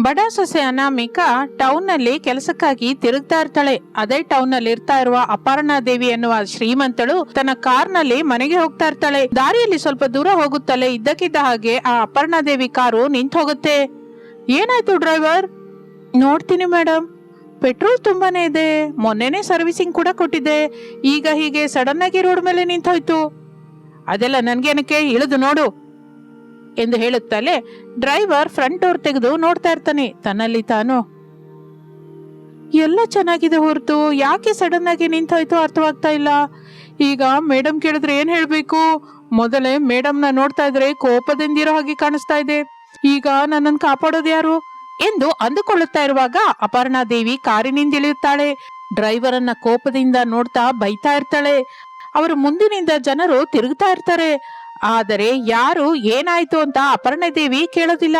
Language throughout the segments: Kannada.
ಬಡ ಸೊಸೆ ಅನಾಮಿಕ ಟೌನ್ನಲ್ಲಿ ಕೆಲಸಕ್ಕಾಗಿ ತಿರುಗ್ತಾ ಇರ್ತಾಳೆ ಅದೇ ಟೌನ್ನಲ್ಲಿ ಇರ್ತಾ ಇರುವ ಅಪರ್ಣಾ ದೇವಿ ಎನ್ನುವ ಶ್ರೀಮಂತಳು ತನ್ನ ಕಾರ್ನಲ್ಲಿ ಮನೆಗೆ ಹೋಗ್ತಾ ಇರ್ತಾಳೆ ದಾರಿಯಲ್ಲಿ ಸ್ವಲ್ಪ ದೂರ ಹೋಗುತ್ತಲೇ ಇದ್ದಕ್ಕಿದ್ದ ಹಾಗೆ ಆ ಅಪರ್ಣಾ ದೇವಿ ಕಾರು ನಿಂತು ಹೋಗುತ್ತೆ ಏನಾಯ್ತು ಡ್ರೈವರ್? ನೋಡ್ತೀನಿ ಮೇಡಮ್ ಪೆಟ್ರೋಲ್ ತುಂಬಾನೇ ಇದೆ. ಮೊನ್ನೆನೇ ಸರ್ವಿಸಿಂಗ್ ಕೂಡ ಕೊಟ್ಟಿದ್ದೆ. ಈಗ ಹೀಗೆ ಸಡನ್ ಆಗಿ ರೋಡ್ ಮೇಲೆ ನಿಂತೋಯ್ತು. ಅದೆಲ್ಲ ನನ್ಗೇನಕ್ಕೆ ಇಳಿದು ನೋಡು. ಎಂದು ಹೇಳುತ್ತಲೇ ಡ್ರೈವರ್ ಫ್ರಂಟ್ ಡೋರ್ ತೆಗೆದು ನೋಡ್ತಾ ಇರ್ತಾನೆ. ತನ್ನಲ್ಲಿ ತಾನು, ಎಲ್ಲ ಚೆನ್ನಾಗಿದೆ ಹೊರತು. ಯಾಕೆ ಸಡನ್ ಆಗಿ ನಿಂತೋಯ್ತು? ಅರ್ಥವಾಗ್ತಾ ಇಲ್ಲ. ಈಗ ಮೇಡಮ್ ಕೇಳಿದ್ರೆ ಏನ್ ಹೇಳ್ಬೇಕು? ಮೊದಲೇ ಮೇಡಮ್ನ ನೋಡ್ತಾ ಇದ್ರೆ ಕೋಪದಿಂದಿರೋ ಹಾಗೆ ಕಾಣಿಸ್ತಾ ಇದೆ. ಈಗ ನನ್ನನ್ನು ಕಾಪಾಡೋದು ಯಾರು? ಎಂದು ಅಂದುಕೊಳ್ಳುತ್ತಾ ಇರುವಾಗ ಅಪರ್ಣಾ ದೇವಿ ಕಾರಿನಿಂದ ಇಳಿಯುತ್ತಾಳೆ. ಡ್ರೈವರ್ ಅನ್ನ ಕೋಪದಿಂದ ನೋಡ್ತಾ ಬೈತಾ ಇರ್ತಾಳೆ. ಅವರ ಮುಂದಿನಿಂದ ಜನರು ತಿರುಗ್ತಾ ಇರ್ತಾರೆ. ಆದರೆ ಯಾರು ಏನಾಯ್ತು ಅಂತ ಅಪರ್ಣಾ ದೇವಿ ಕೇಳೋದಿಲ್ಲ.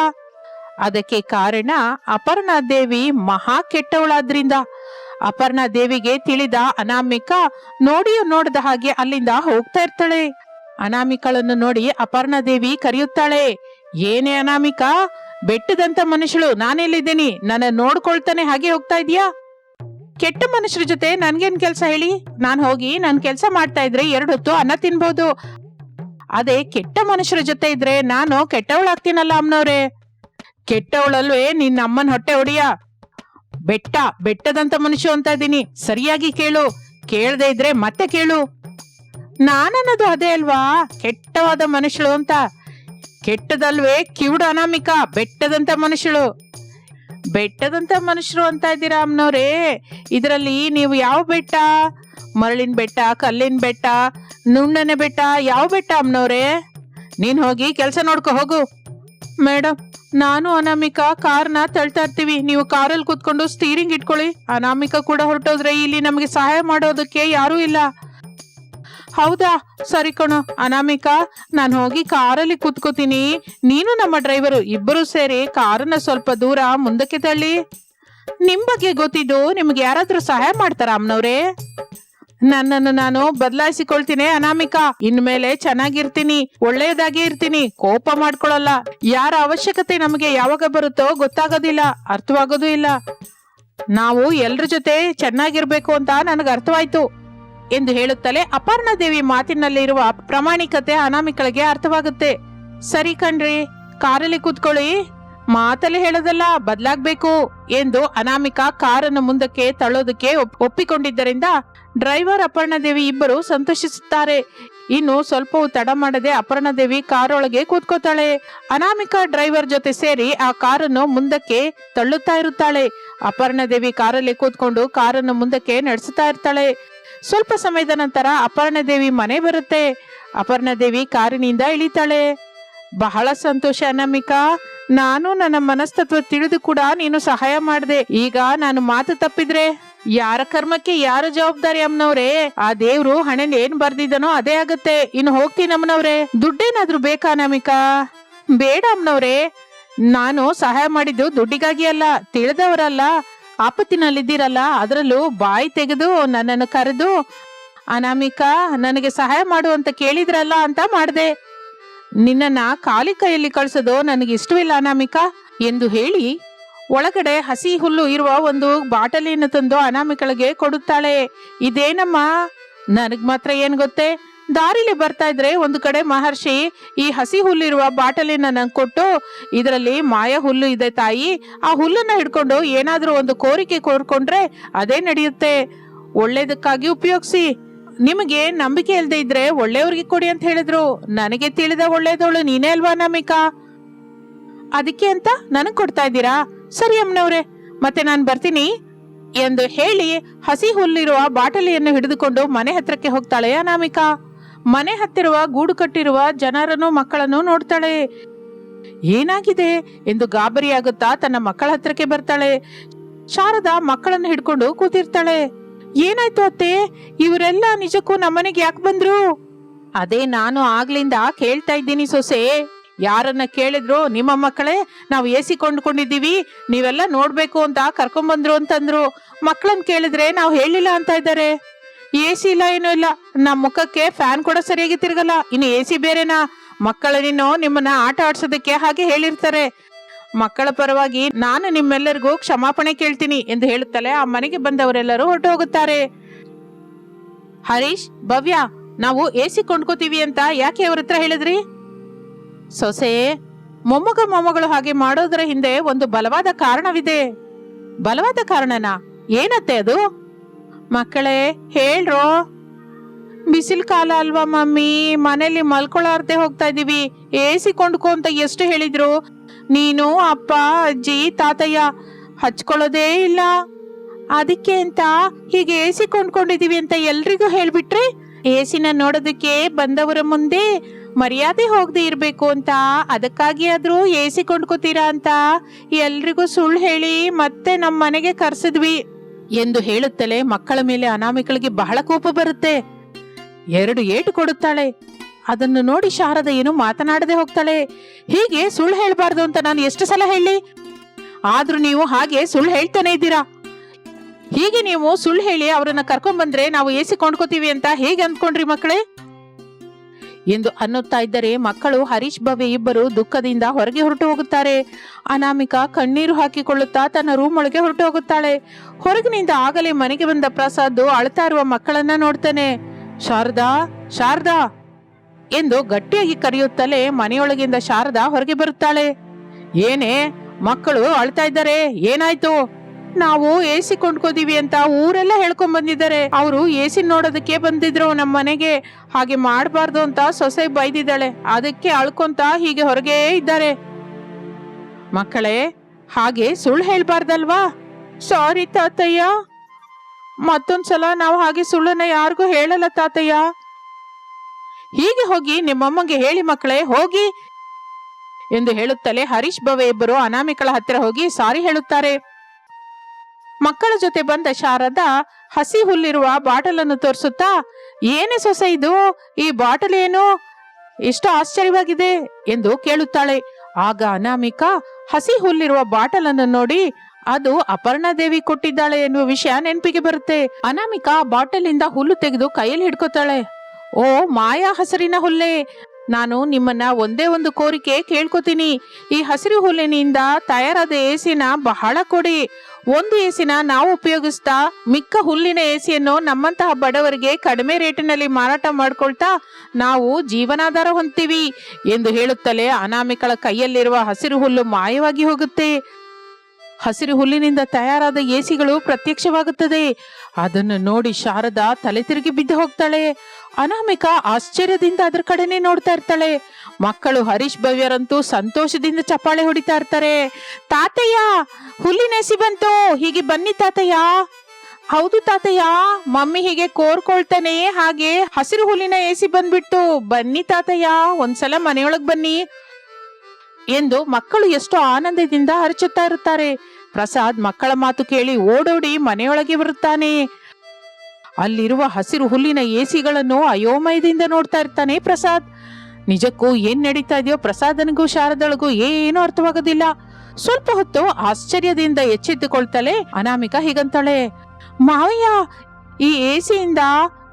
ಅದಕ್ಕೆ ಕಾರಣ ಅಪರ್ಣ ದೇವಿ ಮಹಾ ಕೆಟ್ಟವಳಾದ್ರಿಂದ. ಅಪರ್ಣ ದೇವಿಗೆ ತಿಳಿದ ಅನಾಮಿಕ ನೋಡಿಯೂ ನೋಡದ ಹಾಗೆ ಅಲ್ಲಿಂದ ಹೋಗ್ತಾ ಇರ್ತಾಳೆ. ಅನಾಮಿಕಳನ್ನು ನೋಡಿ ಅಪರ್ಣಾ ದೇವಿ ಕರೆಯುತ್ತಾಳೆ, ಏನೇ ಅನಾಮಿಕ, ಬೆಟ್ಟದಂತ ಮನುಷ್ಯಳು, ನಾನೆಲ್ಲಿದ್ದೀನಿ? ನನ್ನ ನೋಡ್ಕೊಳ್ತಾನೆ ಹಾಗೆ ಹೋಗ್ತಾ ಇದೀಯಾ ಕೆಟ್ಟ ಮನುಷ್ಯರ ಜೊತೆ ನನ್ಗೇನ್ ಕೆಲ್ಸ ಹೇಳಿ? ನಾನ್ ಹೋಗಿ ನನ್ ಕೆಲ್ಸ ಮಾಡ್ತಾ ಇದ್ರೆ ಎರಡು ಹೊತ್ತು ಅನ್ನ ತಿನ್ಬಹುದು ಅದೇ ಕೆಟ್ಟ ಮನುಷ್ಯರ ಜೊತೆ ಇದ್ರೆ ನಾನು ಕೆಟ್ಟವಳಾಗ್ತೀನಲ್ಲ ಅಮ್ಮನವ್ರೆ. ಕೆಟ್ಟವಳಲ್ವೇ ನಿನ್ನ ಅಮ್ಮನ ಹೊಟ್ಟೆ ಹೊಡಿಯ. ಬೆಟ್ಟ, ಬೆಟ್ಟದಂತ ಮನುಷ್ಯ ಅಂತ ಇದ್ದೀನಿ. ಸರಿಯಾಗಿ ಕೇಳು. ಕೇಳದೆ ಇದ್ರೆ ಮತ್ತೆ ಕೇಳು. ನಾನನ್ನೋದು ಅದೇ ಅಲ್ವಾ? ಕೆಟ್ಟವಾದ ಮನುಷ್ಯಳು ಅಂತ. ಕೆಟ್ಟದಲ್ವೇ ಕಿವುಡ ಅನಾಮಿಕ, ಬೆಟ್ಟದಂತ ಮನುಷ್ಯಳು. ಬೆಟ್ಟದಂತ ಮನುಷ್ಯರು ಅಂತ ಇದ್ದೀರಾ ಅಮ್ಮನವ್ರೆ? ಇದರಲ್ಲಿ ನೀವು ಯಾವ ಬೆಟ್ಟ? ಮರಳಿನ ಬೆಟ್ಟ, ಕಲ್ಲಿನ ಬೆಟ್ಟ, ನುಣ್ಣನೆ ಬೆಟ್ಟ, ಯಾವ ಬೆಟ್ಟ ಅಮ್ಮನವ್ರೆ? ನೀನ್ ಹೋಗಿ ಕೆಲಸ ನೋಡ್ಕೊ, ಹೋಗು. ಮೇಡಮ್ ನಾನು ಅನಾಮಿಕ ಕಾರ್ನ ತಳ್ತಾ ಇರ್ತೀವಿ. ನೀವು ಕಾರಲ್ಲಿ ಕೂತ್ಕೊಂಡು ಸ್ಟೀರಿಂಗ್ ಇಟ್ಕೊಳ್ಳಿ. ಅನಾಮಿಕ ಕೂಡ ಹೊರಟೋದ್ರೆ ಇಲ್ಲಿ ನಮಗೆ ಸಹಾಯ ಮಾಡೋದಕ್ಕೆ ಯಾರೂ ಇಲ್ಲ. ಹೌದಾ? ಸರಿ ಕಣೋ. ಅನಾಮಿಕ, ನಾನು ಹೋಗಿ ಕಾರಲ್ಲಿ ಕೂತ್ಕೋತೀನಿ. ನೀನು ನಮ್ಮ ಡ್ರೈವರು ಇಬ್ಬರು ಸೇರಿ ಕಾರನ್ನ ಸ್ವಲ್ಪ ದೂರ ಮುಂದಕ್ಕೆ ತಳ್ಳಿ. ನಿಮ್ ಬಗ್ಗೆ ಗೊತ್ತಿದ್ದು ನಿಮ್ಗೆ ಯಾರಾದ್ರೂ ಸಹಾಯ ಮಾಡ್ತಾರ ಅಮ್ಮನವ್ರೆ? ನನ್ನನ್ನು ನಾನು ಬದಲಾಯಿಸಿಕೊಳ್ತೀನಿ, ಅನಾಮಿಕ. ಇನ್ಮೇಲೆ ಚೆನ್ನಾಗಿರ್ತೀನಿ, ಒಳ್ಳೆಯದಾಗಿ ಇರ್ತೀನಿ, ಕೋಪ ಮಾಡ್ಕೊಳಲ್ಲ ಯಾರ ಅವಶ್ಯಕತೆ ನಮಗೆ ಯಾವಾಗ ಬರುತ್ತೋ ಗೊತ್ತಾಗೋದಿಲ್ಲ, ಅರ್ಥವಾಗೋದು ಇಲ್ಲ. ನಾವು ಎಲ್ರ ಜೊತೆ ಚೆನ್ನಾಗಿರ್ಬೇಕು ಅಂತ ನನಗೆ ಅರ್ಥವಾಯ್ತು ಎಂದು ಹೇಳುತ್ತಲೇ ಅಪರ್ಣ ದೇವಿ ಮಾತಿನಲ್ಲಿರುವ ಪ್ರಾಮಾಣಿಕತೆ ಅನಾಮಿಕಳಿಗೆ ಅರ್ಥವಾಗುತ್ತೆ. ಸರಿ ಕಣ್ರಿ, ಕಾರಲ್ಲಿ ಕೂತ್ಕೊಳ್ಳಿ. ಮಾತಲ್ಲಿ ಹೇಳೋದಲ್ಲ ಬದಲಾಗ್ಬೇಕು ಎಂದು ಅನಾಮಿಕಾ ಕಾರನ್ನು ಮುಂದಕ್ಕೆ ತಳ್ಳೋದಕ್ಕೆ ಒಪ್- ಒಪ್ಪಿಕೊಂಡಿದ್ದರಿಂದ ಡ್ರೈವರ್ ಅಪರ್ಣಾದೇವಿ ಇಬ್ಬರು ಸಂತೋಷಿಸುತ್ತಾರೆ. ಇನ್ನು ಸ್ವಲ್ಪವೂ ತಡ ಮಾಡದೆ ಅಪರ್ಣಾದೇವಿ ಕಾರೊಳಗೆ ಕೂತ್ಕೋತಾಳೆ. ಅನಾಮಿಕಾ ಡ್ರೈವರ್ ಜೊತೆ ಸೇರಿ ಆ ಕಾರನ್ನು ಮುಂದಕ್ಕೆ ತಳ್ಳುತ್ತಾ ಇರುತ್ತಾಳೆ. ಅಪರ್ಣಾದೇವಿ ಕಾರಲ್ಲಿ ಕೂತ್ಕೊಂಡು ಕಾರನ್ನು ಮುಂದಕ್ಕೆ ನಡೆಸುತ್ತಾ ಇರ್ತಾಳೆ. ಸ್ವಲ್ಪ ಸಮಯದ ನಂತರ ಅಪರ್ಣಾದೇವಿ ಮನೆ ಬರುತ್ತೆ. ಅಪರ್ಣಾದೇವಿ ಕಾರಿನಿಂದ ಇಳಿತಾಳೆ. ಬಹಳ ಸಂತೋಷ ಅನಾಮಿಕಾ. ನಾನು ನನ್ನ ಮನಸ್ತತ್ವ ತಿಳಿದು ಕೂಡ ನೀನು ಸಹಾಯ ಮಾಡಿದೆ. ಈಗ ನಾನು ಮಾತು ತಪ್ಪಿದ್ರೆ ಯಾರ ಕರ್ಮಕ್ಕೆ ಯಾರ ಜವಾಬ್ದಾರಿ ಅಮ್ಮನವ್ರೆ? ಆ ದೇವ್ರು ಹಣೆಲ್ ಏನ್ ಬರ್ದಿದ್ದನೋ ಅದೇ ಆಗತ್ತೆ. ಇನ್ನು ಹೋಗ್ತೀನಿ ಅಮ್ಮನವ್ರೆ. ದುಡ್ಡೇನಾದ್ರೂ ಬೇಕಾ ನಮಿಕಾ? ಬೇಡ ಅಮ್ಮನವ್ರೆ. ನಾನು ಸಹಾಯ ಮಾಡಿದ್ದು ದುಡ್ಡಿಗಾಗಿ ಅಲ್ಲ, ತಿಳಿದವರಲ್ಲ. ಆಪತ್ತಿನಲ್ಲಿದ್ದೀರಲ್ಲ, ಅದರಲ್ಲೂ ಬಾಯಿ ತೆಗೆದು ನನ್ನನ್ನು ಕರೆದು, ಅನಾಮಿಕಾ, ನನಗೆ ಸಹಾಯ ಮಾಡು ಅಂತ ಕೇಳಿದ್ರಲ್ಲ ಅಂತ ಮಾಡ್ದೆ. ನಿನ್ನನ್ನ ಖಾಲಿ ಕೈಯಲ್ಲಿ ಕಳಿಸೋದು ನನಗೆ ಇಷ್ಟವಿಲ್ಲ ಅನಾಮಿಕಾ ಎಂದು ಹೇಳಿ ಒಳಗಡೆ ಹಸಿ ಹುಲ್ಲು ಇರುವ ಒಂದು ಬಾಟಲಿಯನ್ನು ತಂದು ಅನಾಮಿಕಳಿಗೆ ಕೊಡುತ್ತಾಳೆ. ಇದೇನಮ್ಮ ನನಗ್ ಮಾತ್ರ ಏನ್ ಗೊತ್ತೇ? ದಾರಿಲಿ ಬರ್ತಾ ಇದ್ರೆ ಒಂದು ಕಡೆ ಮಹರ್ಷಿ ಈ ಹಸಿ ಹುಲ್ಲಿರುವ ಬಾಟಲಿನ ನಂಗೆ ಕೊಟ್ಟು, ಇದರಲ್ಲಿ ಮಾಯ ಹುಲ್ಲು ಇದೆ ತಾಯಿ, ಆ ಹುಲ್ಲನ್ನ ಹಿಡ್ಕೊಂಡು ಏನಾದರೂ ಒಂದು ಕೋರಿಕೆ ಕೋರ್ಕೊಂಡ್ರೆ ಅದೇ ನಡೆಯುತ್ತೆ. ಒಳ್ಳೇದಕ್ಕಾಗಿ ಉಪಯೋಗಿಸಿ. ನಿಮಗೆ ನಂಬಿಕೆ ಇಲ್ಲದೆ ಇದ್ರೆ ಒಳ್ಳೆಯವ್ರಿಗೆ ಕೊಡಿ ಅಂತ ಹೇಳಿದ್ರು. ನನಗೆ ತಿಳಿದ ಒಳ್ಳೇದವಳು ನೀನೇ ಅಲ್ವಾ ನಮಿಕಾ? ಅದಕ್ಕೆ ಅಂತ ನನಗ್ ಕೊಡ್ತಾ ಇದ್ದೀರಾ? ಸರಿ ಅಮ್ಮನವ್ರೆ, ಮತ್ತೆ ನಾನು ಬರ್ತೀನಿ. ಎಂದು ಹೇಳಿ ಹಸಿ ಹುಲ್ಲಿರುವ ಬಾಟಲಿಯನ್ನು ಹಿಡಿದುಕೊಂಡು ಮನೆ ಹತ್ರಕ್ಕೆ ಹೋಗ್ತಾಳೆ ಅನಾಮಿಕಾ. ಮನೆ ಹತ್ತಿರುವ ಗೂಡು ಕಟ್ಟಿರುವ ಜನರನ್ನು ಮಕ್ಕಳನ್ನು ನೋಡ್ತಾಳೆ. ಏನಾಗಿದೆ? ಎಂದು ಗಾಬರಿಯಾಗುತ್ತಾ ತನ್ನ ಮಕ್ಕಳ ಹತ್ರಕ್ಕೆ ಬರ್ತಾಳೆ. ಶಾರದಾ ಮಕ್ಕಳನ್ನು ಹಿಡ್ಕೊಂಡು ಕೂತಿರ್ತಾಳೆ. ಏನಾಯ್ತು ಅತ್ತೆ? ಇವರೆಲ್ಲ ನಿಜಕ್ಕೂ ನಮ್ಮನೆಗೆ ಯಾಕೆ ಬಂದ್ರು? ಅದೇ ನಾನು ಆಗ್ಲಿಂದ ಕೇಳ್ತಾ ಇದ್ದೀನಿ ಸೊಸೆ. ಯಾರನ್ನ ಕೇಳಿದ್ರು ನಿಮ್ಮ ಮಕ್ಕಳೇ, ನಾವು ಎ ಸಿ ಕೊಂಡ್ಕೊಂಡಿದ್ದೀವಿ, ನೀವೆಲ್ಲ ನೋಡ್ಬೇಕು ಅಂತ ಕರ್ಕೊಂಬಂದ್ರು ಅಂತಂದ್ರು. ಮಕ್ಕಳನ್ನ ಕೇಳಿದ್ರೆ ನಾವು ಹೇಳಿಲ್ಲ ಅಂತ ಇದ್ದಾರೆ. ಎ ಸಿ ಇಲ್ಲ, ಏನೂ ಇಲ್ಲ. ನಮ್ಮ ಮುಖಕ್ಕೆ ಫ್ಯಾನ್ ಕೂಡ ಸರಿಯಾಗಿ ತಿರುಗಲ್ಲ. ಇನ್ನು ಎ ಸಿ ಬೇರೆನಾ? ಮಕ್ಕಳನ್ನೇನೋ ನಿಮ್ಮನ್ನ ಆಟ ಆಡ್ಸೋದಕ್ಕೆ ಹಾಗೆ ಹೇಳಿರ್ತಾರೆ. ಮಕ್ಕಳ ಪರವಾಗಿ ನಾನು ನಿಮ್ಮೆಲ್ಲರಿಗೂ ಕ್ಷಮಾಪಣೆ ಕೇಳ್ತೀನಿ ಎಂದು ಹೇಳುತ್ತಲೇ ಆ ಮನೆಗೆ ಬಂದವರೆಲ್ಲರೂ ಹೊರಟು ಹೋಗುತ್ತಾರೆ. ಹರೀಶ್, ಭವ್ಯ, ನಾವು ಎಸಿ ಕೊಂಡ್ಕೋತೀವಿ ಅಂತ ಯಾಕೆ ಅವ್ರ ಹತ್ರ ಹೇಳಿದ್ರಿ? ಸೊಸೆ, ಮೊಮ್ಮಗ ಮೊಮ್ಮಗಳು ಹಾಗೆ ಮಾಡೋದರ ಹಿಂದೆ ಒಂದು ಬಲವಾದ ಕಾರಣವಿದೆ. ಬಲವಾದ ಕಾರಣನಾ? ಏನತ್ತೆ ಅದು? ಮಕ್ಕಳೇ, ಹೇಳ್ರೋ? ಬಿಸಿಲು ಕಾಲ ಅಲ್ವಾ ಮಮ್ಮಿ? ಮನೇಲಿ ಮಲ್ಕೊಳಾರ್ದೆ ಹೋಗ್ತಾ ಇದೀವಿ. ಎ ಸಿ ಕೊಂಡ್ಕೊ ಅಂತ ಎಷ್ಟು ಹೇಳಿದ್ರು? ನೀನು, ಅಪ್ಪ, ಅಜ್ಜಿ, ತಾತಯ್ಯ ಹಚ್ಕೊಳ್ಳೋದೇ ಇಲ್ಲ. ಅದಕ್ಕೆ ಅಂತ ಹೀಗೆ ಎ ಕೊಂಡ್ಕೊಂಡಿದೀವಿ ಅಂತ ಎಲ್ರಿಗೂ ಹೇಳ್ಬಿಟ್ರೆ ಎ ನೋಡೋದಕ್ಕೆ ಬಂದವರ ಮುಂದೆ ಮರ್ಯಾದೆ ಹೋಗದೆ ಇರಬೇಕು ಅಂತ ಅದಕ್ಕಾಗಿ ಆದ್ರೂ ಎ ಕೊಂಡ್ಕೋತೀರಾ ಅಂತ ಎಲ್ರಿಗೂ ಸುಳ್ಳು ಹೇಳಿ ಮತ್ತೆ ನಮ್ಮ ಮನೆಗೆ ಕರೆಸಿದ್ವಿ ಎಂದು ಹೇಳುತ್ತಲೇ ಮಕ್ಕಳ ಮೇಲೆ ಅನಾಮಿಕಳಿಗೆ ಬಹಳ ಕೋಪ ಬರುತ್ತೆ. ಎರಡು ಏಟು ಕೊಡುತ್ತಾಳೆ. ಅದನ್ನು ನೋಡಿ ಶಾರದ ಏನು ಮಾತನಾಡದೆ ಹೋಗ್ತಾಳೆ. ಹೀಗೆ ಸುಳ್ಳು ಹೇಳಬಾರ್ದು ಅಂತ ನಾನು ಎಷ್ಟು ಸಲ ಹೇಳಿ? ಆದ್ರೂ ನೀವು ಹಾಗೆ ಸುಳ್ಳು ಹೇಳ್ತಾನೆ ಇದ್ದೀರಾ? ಹೀಗೆ ನೀವು ಸುಳ್ಳು ಹೇಳಿ ಅವರನ್ನ ಕರ್ಕೊಂಡ್ ಬಂದ್ರೆ ನಾವು ಎಸಿ ಕೊಂಡ್ಕೋತೀವಿ ಅಂತ ಹೇಗೆ ಅಂದ್ಕೊಂಡ್ರಿ ಮಕ್ಕಳೇ? ಎಂದು ಅನ್ನುತ್ತಾ ಇದ್ದರೆ ಮಕ್ಕಳು ಹರೀಶ್ ಭವ್ಯ ಇಬ್ಬರು ದುಃಖದಿಂದ ಹೊರಗೆ ಹೊರಟು ಹೋಗುತ್ತಾರೆ. ಅನಾಮಿಕಾ ಕಣ್ಣೀರು ಹಾಕಿಕೊಳ್ಳುತ್ತಾ ತನ್ನ ರೂಮ್ ಒಳಗೆ ಹೊರಟು ಹೋಗುತ್ತಾಳೆ. ಹೊರಗಿನಿಂದ ಆಗಲೇ ಮನೆಗೆ ಬಂದ ಪ್ರಸಾದ್ ಅಳ್ತಾ ಇರುವ ಮಕ್ಕಳನ್ನ ನೋಡ್ತಾನೆ. ಶಾರದಾ ಶಾರದಾ! ಎಂದು ಗಟ್ಟಿಯಾಗಿ ಕರೆಯುತ್ತಲೇ ಮನೆಯೊಳಗಿಂದ ಶಾರದಾ ಹೊರಗೆ ಬರುತ್ತಾಳೆ. ಏನೇ, ಮಕ್ಕಳು ಅಳ್ತಾ ಇದ್ದಾರೆ, ಏನಾಯ್ತು? ನಾವು ಎಸಿ ಕೊಂಡ್ಕೋದೀವಿ ಅಂತ ಊರೆಲ್ಲ ಹೇಳ್ಕೊಂಡ್ ಬಂದಿದ್ದಾರೆ. ಅವರು ಎಸಿ ನೋಡೋದಕ್ಕೆ ಬಂದಿದ್ರು ನಮ್ಮ ಮನೆಗೆ. ಹಾಗೆ ಮಾಡಬಾರ್ದು ಅಂತ ಸೊಸೆ ಬೈದಿದ್ದಾಳೆ. ಅದಕ್ಕೆ ಅಳ್ಕೊಂತ ಹೀಗೆ ಹೊರಗೆ ಇದ್ದಾರೆ. ಮಕ್ಕಳೇ, ಹಾಗೆ ಸುಳ್ಳು ಹೇಳ್ಬಾರ್ದಲ್ವಾ? ಸಾರಿ ತಾತಯ್ಯ. ಮತ್ತೊಂದ್ಸಲ ನಾವು ಹಾಗೆ ಸುಳ್ಳನ್ನ ಯಾರಿಗೂ ಹೇಳಲ್ಲ ತಾತಯ್ಯ. ಹೀಗೆ ಹೋಗಿ ನಿಮ್ಮಮ್ಮಂಗೆ ಹೇಳಿ ಮಕ್ಕಳೇ, ಹೋಗಿ ಎಂದು ಹೇಳುತ್ತಲೇ ಹರೀಶ್ ಭವೆ ಇಬ್ಬರು ಅನಾಮಿಕಳ ಹತ್ತಿರ ಹೋಗಿ ಸಾರಿ ಹೇಳುತ್ತಾರೆ. ಮಕ್ಕಳ ಜೊತೆ ಬಂದ ಶಾರದಾ ಹಸಿ ಹುಲ್ಲಿರುವ ಬಾಟಲನ್ನು ತೋರಿಸುತ್ತಾ, ಏನೇ ಸೊಸೆ ಇದು? ಈ ಬಾಟಲ್ ಏನು? ಎಷ್ಟು ಆಶ್ಚರ್ಯವಾಗಿದೆ ಎಂದು ಕೇಳುತ್ತಾಳೆ. ಆಗ ಅನಾಮಿಕಾ ಹಸಿ ಹುಲ್ಲಿರುವ ಬಾಟಲ್ ಅನ್ನು ನೋಡಿ, ಅದು ಅಪರ್ಣಾ ದೇವಿ ಕೊಟ್ಟಿದ್ದಾಳೆ ಎನ್ನುವ ವಿಷಯ ನೆನಪಿಗೆ ಬರುತ್ತೆ. ಅನಾಮಿಕಾ ಬಾಟಲ್ ಇಂದ ಹುಲ್ಲು ತೆಗೆದು ಕೈಯಲ್ಲಿ ಹಿಡ್ಕೋತಾಳೆ. ಓ, ಮಾಯಾ ಹಸಿರಿನ ಹುಲ್ಲೆ. ನಾನು ನಿಮ್ಮನ್ನ ಒಂದೇ ಒಂದು ಕೋರಿಕೆ ಕೇಳ್ಕೊತೀನಿ. ಈ ಹಸಿರು ಹುಲ್ಲಿನಿಂದ ತಯಾರಾದ ಏಸಿನ ಬಹಳ ಕೊಡಿ. ಒಂದು ಏಸಿನ ನಾವು ಉಪಯೋಗಿಸ್ತಾ ಮಿಕ್ಕ ಹುಲ್ಲಿನ ಎಸಿಯನ್ನು ನಮ್ಮಂತಹ ಬಡವರಿಗೆ ಕಡಿಮೆ ರೇಟಿನಲ್ಲಿ ಮಾರಾಟ ಮಾಡ್ಕೊಳ್ತಾ ನಾವು ಜೀವನಾಧಾರ ಹೊಂತೀವಿ ಎಂದು ಹೇಳುತ್ತಲೇ ಅನಾಮಿಕಳ ಕೈಯಲ್ಲಿರುವ ಹಸಿರು ಹುಲ್ಲು ಮಾಯವಾಗಿ ಹೋಗುತ್ತೆ. ಹಸಿರು ಹುಲ್ಲಿನಿಂದ ತಯಾರಾದ ಏಸಿಗಳು ಪ್ರತ್ಯಕ್ಷವಾಗುತ್ತದೆ. ಅದನ್ನು ನೋಡಿ ಶಾರದಾ ತಲೆ ತಿರುಗಿ ಬಿದ್ದು ಹೋಗ್ತಾಳೆ. ಅನಾಮಿಕ ಆಶ್ಚರ್ಯದಿಂದ ಅದರ ಕಡೆನೆ ನೋಡ್ತಾ ಇರ್ತಾಳೆ. ಮಕ್ಕಳು ಹರೀಶ್ ಭವ್ಯರಂತೂ ಸಂತೋಷದಿಂದ ಚಪ್ಪಾಳೆ ಹೊಡಿತಾ ಇರ್ತಾರೆ. ತಾತಯ್ಯ, ಹುಲ್ಲಿನ ಎಸಿ ಬಂತು. ಹೀಗೆ ಬನ್ನಿ ತಾತಯ್ಯ. ಹೌದು ತಾತಯ್ಯ, ಮಮ್ಮಿ ಹೀಗೆ ಕೋರ್ಕೊಳ್ತಾನೆ. ಹಾಗೆ ಹಸಿರು ಹುಲ್ಲಿನ ಎಸಿ ಬಂದ್ಬಿಟ್ಟು ಬನ್ನಿ ತಾತಯ್ಯ. ಒಂದ್ಸಲ ಮನೆಯೊಳಗ್ ಬನ್ನಿ. ಎಂದು ಮಕ್ಕಳು ಎಷ್ಟು ಆನಂದದಿಂದ ಹರಚುತ್ತಾ ಇರುತ್ತಾರೆ. ಪ್ರಸಾದ್ ಮಕ್ಕಳ ಮಾತು ಕೇಳಿ ಓಡೋಡಿ ಮನೆಯೊಳಗೆ ಬರುತ್ತಾನೆ. ಅಲ್ಲಿರುವ ಹಸಿರು ಹುಲ್ಲಿನ ಎಸಿಗಳನ್ನು ಅಯೋಮಯದಿಂದ ನೋಡ್ತಾ ಇರ್ತಾನೆ ಪ್ರಸಾದ್. ನಿಜಕ್ಕೂ ಏನ್ ನಡೀತಾ ಇದೆಯೋ ಪ್ರಸಾದನಿಗೂ ಶಾರದಳಿಗೂ ಏನೂ ಅರ್ಥವಾಗೋದಿಲ್ಲ. ಸ್ವಲ್ಪ ಹೊತ್ತು ಆಶ್ಚರ್ಯದಿಂದ ಎಚ್ಚೆತ್ತುಕೊಳ್ತಾಳೆ ಅನಾಮಿಕ ಹೀಗಂತಾಳೆ. ಮಾವಯ್ಯ, ಈ ಎಸಿಯಿಂದ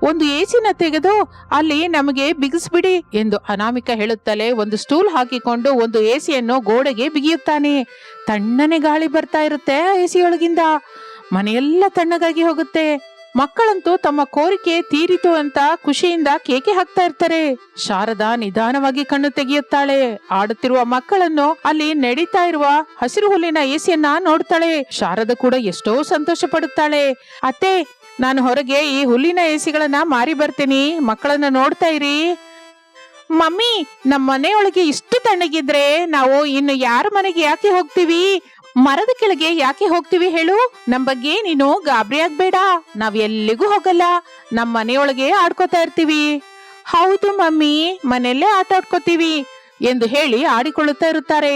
ಒಂದು ಎಸಿನ ತೆಗೆದು ಅಲ್ಲಿ ನಮಗೆ ಬಿಗಿಸ್ಬಿಡಿ ಎಂದು ಅನಾಮಿಕ ಹೇಳುತ್ತಲೇ ಒಂದು ಸ್ಟೂಲ್ ಹಾಕಿಕೊಂಡು ಒಂದು ಎಸಿಯನ್ನು ಗೋಡೆಗೆ ಬಿಗಿಯುತ್ತಾನೆ. ತಣ್ಣನೆ ಗಾಳಿ ಬರ್ತಾ ಇರುತ್ತೆ ಆ ಎಸಿ ಒಳಗಿಂದ ಮನೆಯೆಲ್ಲ ತಣ್ಣಗಾಗಿ ಹೋಗುತ್ತೆ. ಮಕ್ಕಳಂತೂ ತಮ್ಮ ಕೋರಿಕೆ ತೀರಿತು ಅಂತ ಖುಷಿಯಿಂದ ಕೇಕೆ ಹಾಕ್ತಾ ಇರ್ತಾರೆ. ಶಾರದಾ ನಿಧಾನವಾಗಿ ಕಣ್ಣು ತೆಗೆಯುತ್ತಾಳೆ. ಆಡುತ್ತಿರುವ ಮಕ್ಕಳನ್ನು ಅಲ್ಲಿ ನಡೀತಾ ಇರುವ ಹಸಿರು ಹುಲ್ಲಿನ ಎಸಿಯನ್ನ ನೋಡ್ತಾಳೆ. ಶಾರದ ಕೂಡ ಎಷ್ಟೋ ಸಂತೋಷ ಪಡುತ್ತಾಳೆ ಅತ್ತೆ ನಾನು ಹೊರಗೆ ಈ ಹುಲ್ಲಿನ ಎಸಿಗಳನ್ನ ಮಾರಿ ಬರ್ತೀನಿ. ಮಕ್ಕಳನ್ನ ನೋಡ್ತಾ ಇರಿ. ಮಮ್ಮಿ ನಮ್ಮ ಮನೆಯೊಳಗೆ ಇಷ್ಟು ತಣ್ಣಗಿದ್ರೆ ನಾವು ಇನ್ನು ಯಾರ ಮನೆಗೆ ಯಾಕೆ ಹೋಗ್ತೀವಿ? ಮರದ ಕೆಳಗೆ ಯಾಕೆ ಹೋಗ್ತೀವಿ ಹೇಳು? ನಮ್ ಬಗ್ಗೆ ನೀನು ಗಾಬರಿ ಆಗ್ಬೇಡ. ನಾವ್ ಎಲ್ಲಿಗೂ ಹೋಗಲ್ಲ. ನಮ್ ಮನೆಯೊಳಗೆ ಆಡ್ಕೋತಾ ಇರ್ತೀವಿ. ಹೌದು ಮಮ್ಮಿ, ಮನೆಯಲ್ಲೇ ಆಟ ಆಡ್ಕೋತೀವಿ. ಎಂದು ಹೇಳಿ ಆಡಿಕೊಳ್ಳುತ್ತಾ ಇರುತ್ತಾರೆ.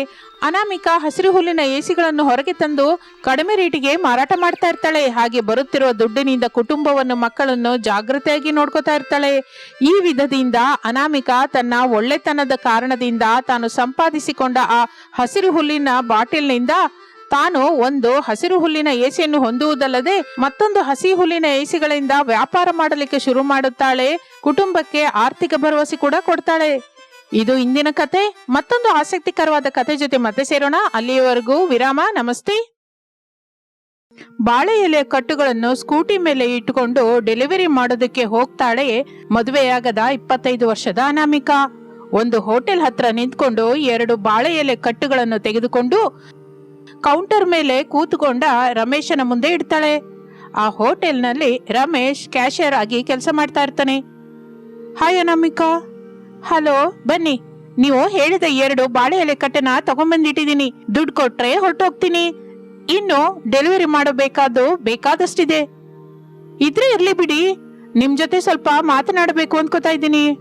ಅನಾಮಿಕಾ ಹಸಿರು ಹುಲ್ಲಿನ ಎಸಿಗಳನ್ನು ಹೊರಗೆ ತಂದು ಕಡಿಮೆ ರೇಟಿಗೆ ಮಾರಾಟ ಮಾಡ್ತಾ ಇರ್ತಾಳೆ. ಹಾಗೆ ಬರುತ್ತಿರುವ ದುಡ್ಡಿನಿಂದ ಕುಟುಂಬವನ್ನು ಮಕ್ಕಳನ್ನು ಜಾಗೃತೆಯಾಗಿ ನೋಡ್ಕೋತಾ ಇರ್ತಾಳೆ. ಈ ವಿಧದಿಂದ ಅನಾಮಿಕಾ ತನ್ನ ಒಳ್ಳೆತನದ ಕಾರಣದಿಂದ ತಾನು ಸಂಪಾದಿಸಿಕೊಂಡ ಆ ಹಸಿರು ಹುಲ್ಲಿನ ಬಾಟಿಲ್ನಿಂದ ತಾನು ಒಂದು ಹಸಿರು ಹುಲ್ಲಿನ ಏಸಿಯನ್ನು ಹೊಂದುವುದಲ್ಲದೆ ಮತ್ತೊಂದು ಹಸಿ ಹುಲ್ಲಿನ ಏಸಿಗಳಿಂದ ವ್ಯಾಪಾರ ಮಾಡಲಿಕ್ಕೆ ಶುರು ಮಾಡುತ್ತಾಳೆ. ಕುಟುಂಬಕ್ಕೆ ಆರ್ಥಿಕ ಭರವಸೆ ಕೂಡ ಕೊಡ್ತಾಳೆ. ಇದು ಇಂದಿನ ಕತೆ, ಮತ್ತೊಂದು ಆಸಕ್ತಿಕರವಾದ ಕತೆ ಜೊತೆ ಮತ್ತೆ ಸೇರೋಣ. ಅಲ್ಲಿಯವರೆಗೂ ವಿರಾಮ, ನಮಸ್ತೆ. ಬಾಳೆ ಎಲೆ ಕಟ್ಟುಗಳನ್ನು ಸ್ಕೂಟಿ ಮೇಲೆ ಇಟ್ಟುಕೊಂಡು ಡೆಲಿವರಿ ಮಾಡೋದಕ್ಕೆ ಹೋಗ್ತಾಳೆ ಮದುವೆಯಾಗದ ಇಪ್ಪತ್ತೈದು ವರ್ಷದ ಅನಾಮಿಕಾ. ಒಂದು ಹೋಟೆಲ್ ಹತ್ರ ನಿಂತ್ಕೊಂಡು ಎರಡು ಬಾಳೆ ಎಲೆ ಕಟ್ಟುಗಳನ್ನು ತೆಗೆದುಕೊಂಡು ಕೌಂಟರ್ ಮೇಲೆ ಕೂತುಕೊಂಡ ರಮೇಶನ ಮುಂದೆ ಇಡ್ತಾಳೆ. ಆ ಹೋಟೆಲ್ನಲ್ಲಿ ರಮೇಶ್ ಕ್ಯಾಶಿಯರ್ ಆಗಿ ಕೆಲಸ ಮಾಡ್ತಾ ಇರ್ತಾನೆ. ಹಾಯ್ ಅನಾಮಿಕಾ. ಹಲೋ, ಬನ್ನಿ. ನೀವು ಹೇಳಿದ ಎರಡು ಬಾಳೆ ಎಲೆ ಕಟ್ಟೆನ ತಗೊಂಬಂದಿಟ್ಟಿದ್ದೀನಿ ದುಡ್ಡು ಕೊಟ್ರೆ ಹೊರಟೋಗ್ತೀನಿ. ಇನ್ನು ಡೆಲಿವರಿ ಮಾಡಬೇಕಾದ್ದು ಬೇಕಾದಷ್ಟಿದೆ. ಇದ್ರೆ ಇರ್ಲಿ ಬಿಡಿ. ನಿಮ್ ಜೊತೆ ಸ್ವಲ್ಪ ಮಾತನಾಡಬೇಕು ಅನ್ಕೋತಾ ಇದ್ದೀನಿ.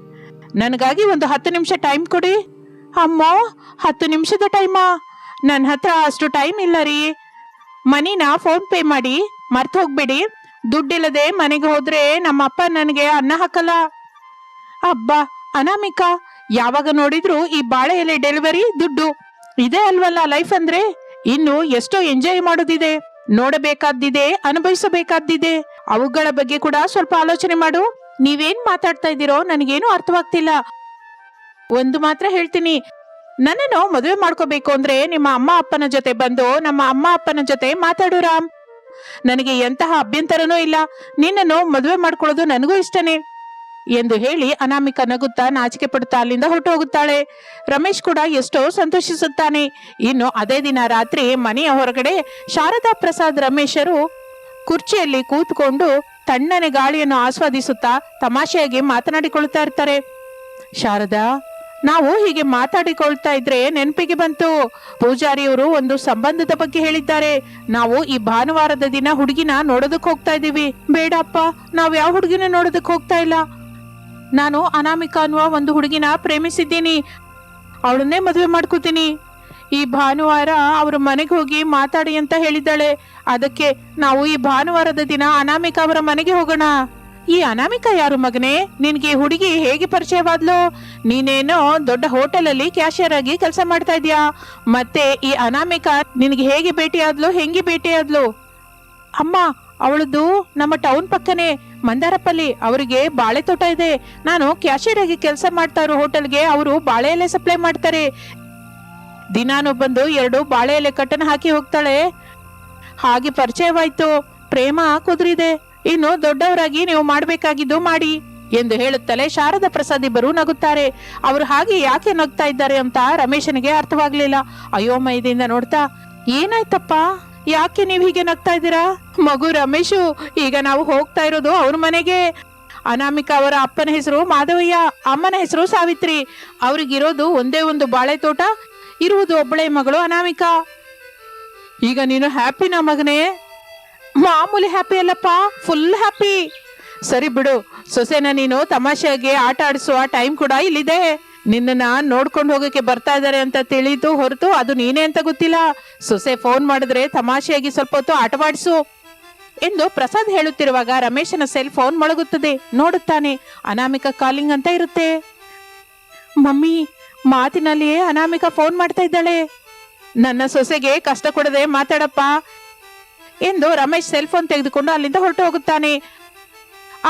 ನನಗಾಗಿ ಒಂದು ಹತ್ತು ನಿಮಿಷ ಟೈಮ್ ಕೊಡಿ. ಅಮ್ಮ, ಹತ್ತು ನಿಮಿಷದ ಟೈಮಾ ನನ್ನ ಹತ್ರ ಅಷ್ಟು ಟೈಮ್ ಇಲ್ಲ ರೀ. ಮನಿನ ಫೋನ್ ಪೇ ಮಾಡಿ ಮರ್ತು ಹೋಗ್ಬೇಡಿ. ದುಡ್ಡಿಲ್ಲದೆ ಮನೆಗೆ ಹೋದ್ರೆ ನಮ್ಮ ಅಪ್ಪ ನನಗೆ ಅನ್ನ ಹಾಕಲ್ಲ. ಅಬ್ಬಾ ಅನಾಮಿಕಾ. ಯಾವಾಗ ನೋಡಿದ್ರು ಈ ಬಾಳೆ ಎಲೆ ಡೆಲಿವರಿ ದುಡ್ಡು. ಇದೇ ಅಲ್ವಲ್ಲ ಲೈಫ್ ಅಂದ್ರೆ? ಇನ್ನು ಎಷ್ಟೋ ಎಂಜಾಯ್ ಮಾಡೋದಿದೆ. ನೋಡಬೇಕಾದ್ದಿದೆ, ಅನುಭವಿಸಬೇಕಾದ್ದಿದೆ. ಅವುಗಳ ಬಗ್ಗೆ ಕೂಡ ಸ್ವಲ್ಪ ಆಲೋಚನೆ ಮಾಡು. ನೀವೇನ್ ಮಾತಾಡ್ತಾ ಇದ್ದೀರೋ ನನಗೇನು ಅರ್ಥವಾಗ್ತಿಲ್ಲ. ಒಂದು ಮಾತ್ರ ಹೇಳ್ತೀನಿ. ನನ್ನನ್ನು ಮದುವೆ ಮಾಡ್ಕೋಬೇಕು ಅಂದ್ರೆ ನಿಮ್ಮ ಅಮ್ಮ ಅಪ್ಪನ ಜೊತೆ ಬಂದು ನಮ್ಮ ಅಮ್ಮ ಅಪ್ಪನ ಜೊತೆ ಮಾತಾಡು ರಾಮ್. ನನಗೆ ಎಂತಹ ಅಭ್ಯಂತರನೂ ಇಲ್ಲ. ನಿನ್ನನ್ನು ಮದುವೆ ಮಾಡ್ಕೊಳ್ಳೋದು ನನಗೂ ಇಷ್ಟನೇ. ಎಂದು ಹೇಳಿ ಅನಾಮಿಕ ನಗುತ್ತಾ ನಾಚಿಕೆ ಪಡುತ್ತಾ ಅಲ್ಲಿಂದ ಹೊರಟು ಹೋಗುತ್ತಾಳೆ ರಮೇಶ್ ಕೂಡ ಎಷ್ಟೋ ಸಂತೋಷಿಸುತ್ತಾನೆ. ಇನ್ನು ಅದೇ ದಿನ ರಾತ್ರಿ ಮನೆಯ ಹೊರಗಡೆ ಶಾರದಾ ಪ್ರಸಾದ್ ರಮೇಶರು ಕುರ್ಚಿಯಲ್ಲಿ ಕೂತ್ಕೊಂಡು ತಣ್ಣನೆ ಗಾಳಿಯನ್ನು ಆಸ್ವಾದಿಸುತ್ತಾ ತಮಾಷೆಯಾಗಿ ಮಾತನಾಡಿಕೊಳ್ಳುತ್ತಾ ಇರ್ತಾರೆ. ಶಾರದಾ, ನಾವು ಹೀಗೆ ಮಾತಾಡಿಕೊಳ್ತಾ ಇದ್ರೆ ನೆನಪಿಗೆ ಬಂತು. ಪೂಜಾರಿಯವರು ಒಂದು ಸಂಬಂಧದ ಬಗ್ಗೆ ಹೇಳಿದ್ದಾರೆ. ನಾವು ಈ ಭಾನುವಾರದ ದಿನ ಹುಡುಗಿನ ನೋಡೋದಕ್ಕೆ ಹೋಗ್ತಾ ಇದೀವಿ ಬೇಡಪ್ಪ ನಾವು ಯಾವ ಹುಡುಗಿನ ನೋಡೋದಕ್ಕೆ ಹೋಗ್ತಾ ಇಲ್ಲ. ನಾನು ಅನಾಮಿಕಾ ಅನ್ನುವ ಒಂದು ಹುಡುಗಿನ ಪ್ರೇಮಿಸಿದ್ದೀನಿ. ಅವಳನ್ನೇ ಮದುವೆ ಮಾಡ್ಕೋತೀನಿ. ಈ ಭಾನುವಾರ ಅವ್ರ ಮನೆಗೆ ಹೋಗಿ ಮಾತಾಡಿ ಅಂತ ಹೇಳಿದ್ದಾಳೆ. ಅದಕ್ಕೆ ನಾವು ಈ ಭಾನುವಾರದ ದಿನ ಅನಾಮಿಕಾ ಅವರ ಮನೆಗೆ ಹೋಗೋಣ. ಈ ಅನಾಮಿಕಾ ಯಾರು ಮಗನೇ? ನಿನ್ಗೆ ಹುಡುಗಿ ಹೇಗೆ ಪರಿಚಯವಾದ್ಲು? ನೀನೇನೋ ದೊಡ್ಡ ಹೋಟೆಲ್ ಅಲ್ಲಿ ಕ್ಯಾಶಿಯರ್ ಆಗಿ ಕೆಲಸ ಮಾಡ್ತಾ ಇದೀಯಾ? ಮತ್ತೆ ಈ ಅನಾಮಿಕಾ ನಿನಗೆ ಹೇಗೆ ಭೇಟಿ ಆದ್ಲು ಹೆಂಗೆ ಆದ್ಲು ಅಮ್ಮ, ಅವಳದು ನಮ್ಮ ಟೌನ್ ಪಕ್ಕನೆ. ಮಂದಾರಪ್ಪಲ್ಲಿ, ಅವರಿಗೆ ಬಾಳೆ ತೋಟ ಇದೆ. ನಾನು ಕ್ಯಾಶಿಯರ್ ಆಗಿ ಕೆಲಸ ಮಾಡ್ತಾ ಇರೋ ಹೋಟೆಲ್ಗೆ ಅವರು ಬಾಳೆ ಎಲೆ ಸಪ್ಲೈ ಮಾಡ್ತಾರೆ. ದಿನಾನು ಬಂದು ಎರಡು ಬಾಳೆ ಎಲೆ ಕಟ್ಟನ ಹಾಕಿ ಹೋಗ್ತಾಳೆ. ಹಾಗೆ ಪರಿಚಯವಾಯ್ತು. ಪ್ರೇಮ ಕುದುರಿದೆ. ಇನ್ನು ದೊಡ್ಡವರಾಗಿ ನೀವು ಮಾಡಬೇಕಾಗಿದ್ದು ಮಾಡಿ ಎಂದು ಹೇಳುತ್ತಲೇ ಶಾರದ ಪ್ರಸಾದ್ ಇಬ್ಬರು ನಗುತ್ತಾರೆ. ಅವರು ಹಾಗೆ ಯಾಕೆ ನಗ್ತಾ ಇದ್ದಾರೆ ಅಂತ ರಮೇಶನಿಗೆ ಅರ್ಥವಾಗ್ಲಿಲ್ಲ. ಅಯೋಮಯದಿಂದ ನೋಡ್ತಾ, ಏನಾಯ್ತಪ್ಪ? ಯಾಕೆ ನೀವ್ ಹೀಗೆ ನಗ್ತಾ ಇದ್ದೀರಾ? ಮಗು ರಮೇಶು, ಈಗ ನಾವು ಹೋಗ್ತಾ ಇರೋದು ಅವ್ರ ಮನೆಗೆ. ಅನಾಮಿಕಾ ಅವರ ಅಪ್ಪನ ಹೆಸರು ಮಾಧವಯ್ಯ, ಅಮ್ಮನ ಹೆಸರು ಸಾವಿತ್ರಿ. ಅವ್ರಿಗಿರೋದು ಒಂದೇ ಒಂದು ಬಾಳೆ ತೋಟ ಇರುವುದು ಒಬ್ಬಳೆ ಮಗಳು ಅನಾಮಿಕಾ. ಈಗ ನೀನು ಹ್ಯಾಪಿನ ಮಗನೇ? ಮಾಮೂಲಿ ಹ್ಯಾಪಿ ಅಲ್ಲಪ್ಪ ಫುಲ್ ಹ್ಯಾಪಿ ಸರಿ ಬಿಡು, ಸೊಸೆನ ನೀನು ತಮಾಷೆಗೆ ಆಟ ಆಡಿಸುವ ಟೈಮ್ ಕೂಡ ಇಲ್ಲಿದೆ. ನಿನ್ನನ್ನ ನೋಡ್ಕೊಂಡು ಹೋಗಕ್ಕೆ ಬರ್ತಾ ಇದ್ದಾರೆ ಅಂತ ತಿಳಿದು ಹೊರತು ಅದು ನೀನೇ ಅಂತ ಗೊತ್ತಿಲ್ಲ. ಸೊಸೆ ಫೋನ್ ಮಾಡಿದ್ರೆ ತಮಾಷೆಯಾಗಿ ಸ್ವಲ್ಪ ಹೊತ್ತು ಆಟವಾಡಿಸು ಎಂದು ಪ್ರಸಾದ್ ಹೇಳುತ್ತಿರುವಾಗ ರಮೇಶನ ಸೆಲ್ ಫೋನ್ ಮೊಳಗುತ್ತದೆ. ನೋಡುತ್ತಾನೆ. ಅನಾಮಿಕ ಕಾಲಿಂಗ್ ಅಂತ ಇರುತ್ತೆ. ಮಮ್ಮಿ, ಮಾತಿನಲ್ಲಿಯೇ ಅನಾಮಿಕ ಫೋನ್ ಮಾಡ್ತಾ ಇದ್ದಾಳೆ. ನನ್ನ ಸೊಸೆಗೆ ಕಷ್ಟ ಕೊಡದೆ ಮಾತಾಡಪ್ಪ ಎಂದು ರಮೇಶ್ ಸೆಲ್ ಫೋನ್ ತೆಗೆದುಕೊಂಡು ಅಲ್ಲಿಂದ ಹೊರಟು ಹೋಗುತ್ತಾನೆ.